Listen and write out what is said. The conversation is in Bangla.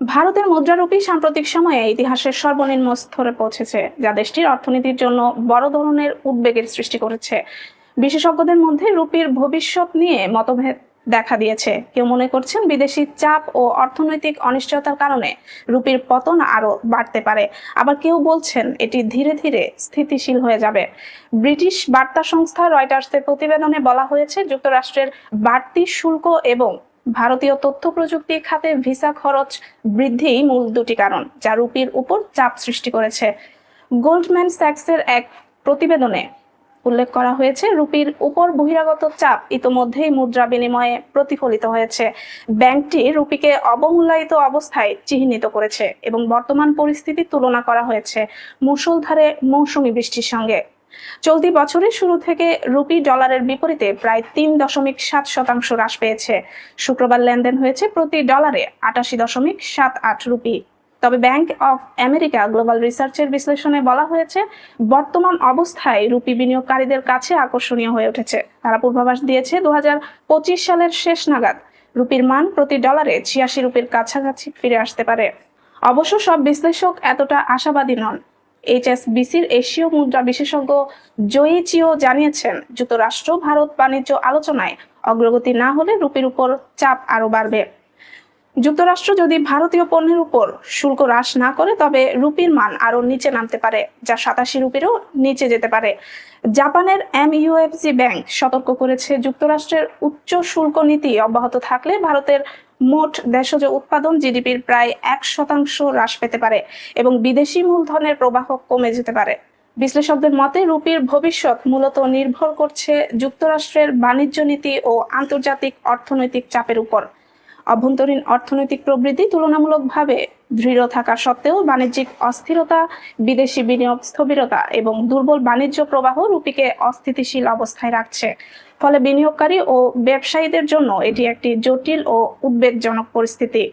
ভারতের মুদ্রারূপী সাম্প্রতিক সময়ে ইতিহাসের সর্বনিম্ন স্তরে পৌঁছেছে, যা দেশটির অর্থনীতির জন্য বড় ধরনের উদ্বেগের সৃষ্টি করেছে। বিশেষজ্ঞদের মধ্যে রুপির ভবিষ্যৎ নিয়ে মতভেদ দেখা দিয়েছে। কেউ মনে করছেন বিদেশি চাপ ও অর্থনৈতিক অনিশ্চয়তার কারণে রুপির পতন আরও বাড়তে পারে। আবার কেউ বলছেন এটি ধীরে ধীরে স্থিতিশীল হয়ে যাবে। ব্রিটিশ বার্তা সংস্থা রয়টার্সের প্রতিবেদনে বলা হয়েছে, যুক্তরাষ্ট্রের বাড়তি শুল্ক এবং ভারতীয় তথ্য প্রযুক্তি খাতে ভিসা খরচ বৃদ্ধি মূল দুটি কারণ, যা রুপির উপর চাপ সৃষ্টি করেছে। গোল্ডম্যান স্যাক্সের এক প্রতিবেদনে উল্লেখ করা হয়েছে, রুপির উপর বহিরাগত চাপ ইতোমধ্যেই মুদ্রা বিনিময়ে প্রতিফলিত হয়েছে। ব্যাংকটি রুপিকে অবমূল্যায়িত অবস্থায় চিহ্নিত করেছে এবং বর্তমান পরিস্থিতি তুলনা করা হয়েছে। মুষলধারে মৌসুমী বৃষ্টির সঙ্গে। চলতি বছরের শুরু থেকে রুপি ডলারের বিপরীতে প্রায় তিন দশমিক সাত শতাংশ হ্রাস পেয়েছে। শুক্রবার লেনদেন হয়েছে প্রতি ডলারে আটাশি দশমিক সাত আট রুপি। তবে ব্যাংক অফ আমেরিকা গ্লোবাল রিসার্চের বিশ্লেষণে বলা হয়েছে, বর্তমান অবস্থায় রুপি বিনিয়োগকারীদের কাছে আকর্ষণীয় হয়ে উঠেছে। তারা পূর্বাভাস দিয়েছে দু হাজার পঁচিশ সালের শেষ নাগাদ রুপির মান প্রতি ডলারে ছিয়াশি রুপির কাছাকাছি ফিরে আসতে পারে। অবশ্য সব বিশ্লেষক এতটা আশাবাদী নন। এইচএসবিসির এশীয় মুদ্রা বিশেষজ্ঞ জয়িচিও জানিয়েছেন, যুক্তরাষ্ট্র, ভারত বাণিজ্য আলোচনায় অগ্রগতি না হলে রুপির উপর চাপ আরও বাড়বে। যুক্তরাষ্ট্র যদি ভারতীয় পণ্যের উপর শুল্ক হ্রাস না করে, তবে রুপির মান আরও নিচে নামতে পারে, যা সাতাশি রুপিরও নিচে যেতে পারে। জাপানের এমইউএফজি ব্যাংক সতর্ক করেছে, যুক্তরাষ্ট্রের উচ্চ শুল্ক নীতি অব্যাহত থাকলে ভারতের মোট দেশজ উৎপাদন জিডিপির প্রায় এক শতাংশ হ্রাস পেতে পারে এবং বিদেশি মূলধনের প্রবাহ কমে যেতে পারে। বিশ্লেষকদের মতে, রুপির ভবিষ্যৎ মূলত নির্ভর করছে যুক্তরাষ্ট্রের বাণিজ্য নীতি ও আন্তর্জাতিক অর্থনৈতিক চাপের উপর। অভ্যন্তরীণ অর্থনৈতিক প্রবৃদ্ধি তুলনামূলকভাবে দৃঢ় থাকা সত্ত্বেও বাণিজ্যিক অস্থিরতা, বিদেশি বিনিয়োগ স্থবিরতা এবং দুর্বল বাণিজ্য প্রবাহ রুপিকে অস্থিতিশীল অবস্থায় রাখছে। ফলে বিনিয়োগকারী ও ব্যবসায়ীদের জন্য এটি একটি জটিল ও উদ্বেগজনক পরিস্থিতি।